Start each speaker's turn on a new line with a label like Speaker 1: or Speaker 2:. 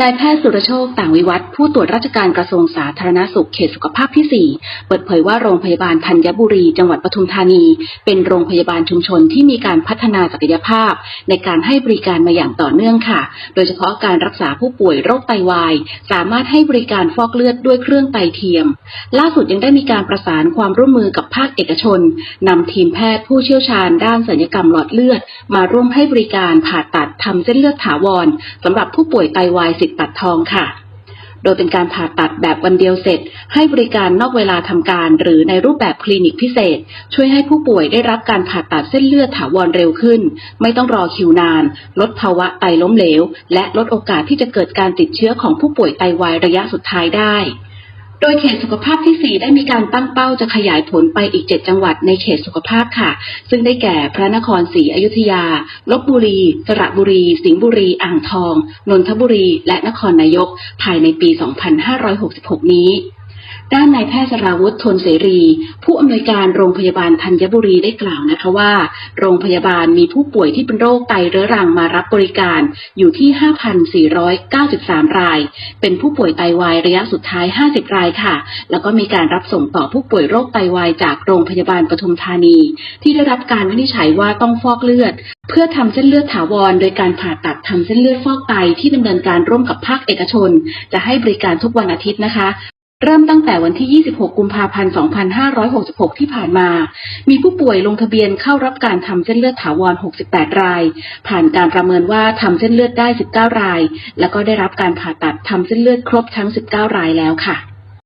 Speaker 1: นายแพทย์สุรโชคต่างวิวัฒน์ผู้ตรวจราชการกระทรวงสาธารณสุขเขตสุขภาพที่ 4 เปิดเผยว่าโรงพยาบาลธัญบุรี จังหวัดปทุมธานี เป็นโรงพยาบาลชุมชนที่มีการพัฒนาศักยภาพ ในการให้บริการมาอย่างต่อเนื่องค่ะ โดยเฉพาะการรักษาผู้ป่วยโรคไตวาย สามารถให้บริการฟอกเลือดด้วยเครื่องไตเทียม ล่าสุดยังได้มีการประสานความร่วมมือกับภาคเอกชนนำทีมแพทย์ผู้เชี่ยวชาญ ด้านศัลยกรรมหลอดเลือด มาร่วมให้บริการผ่าตัดทำเส้นเลือดถาวรสำหรับผู้ป่วยไตวายสิดปัดทองค่ะ โดยเป็นการผ่าตัดแบบวันเดียวเสร็จ ให้บริการนอกเวลาทำการ หรือในรูปแบบคลินิกพิเศษ ช่วยให้ผู้ป่วยได้รับการผ่าตัดเส้นเลือดถาวรเร็วขึ้น ไม่ต้องรอคิวนาน ลดภาวะไตล้มเหลว และลดโอกาสที่จะเกิดการติดเชื้อของผู้ป่วยไตวายระยะสุดท้ายได้ โดยเขตสุขภาพที่ 4 ได้มีการตั้งเป้าจะขยายผลไปอีก 7 จังหวัดในเขตสุขภาพค่ะ ซึ่งได้แก่พระนครศรีอยุธยา ลบบุรี สระบุรี สิงห์บุรี อ่างทอง นนทบุรี และนครนายก ภายในปี 2566 นี้ ด้านนายแพทย์สราวุฒิทนเสรี ผู้อำนวยการโรงพยาบาลธัญบุรีได้กล่าวนะคะว่า โรงพยาบาลมีผู้ป่วยที่เป็นโรคไตเรื้อรังมารับบริการอยู่ที่ 5,493 ราย เป็นผู้ป่วยไตวายระยะสุดท้าย 50 รายค่ะ แล้วก็มีการรับส่งต่อผู้ป่วยโรคไตวายจากโรงพยาบาลปทุมธานี ที่ได้รับการวินิจฉัยว่าต้องฟอกเลือด เพื่อทำเส้นเลือดถาวร โดยการผ่าตัดทำเส้นเลือดฟอกไตที่ดำเนินการร่วมกับภาคเอกชน จะให้บริการทุกวันอาทิตย์นะคะ เริ่มตั้งแต่วันที่ 26 กุมภาพันธ์ 2566 ที่ผ่านมา มีผู้ป่วยลงทะเบียนเข้ารับการทำเส้นเลือดถาวร 68 ราย ผ่านการประเมินว่าทำเส้นเลือดได้ 19 ราย แล้วก็ได้รับการผ่าตัดทำเส้นเลือดครบทั้ง 19 รายแล้วค่ะ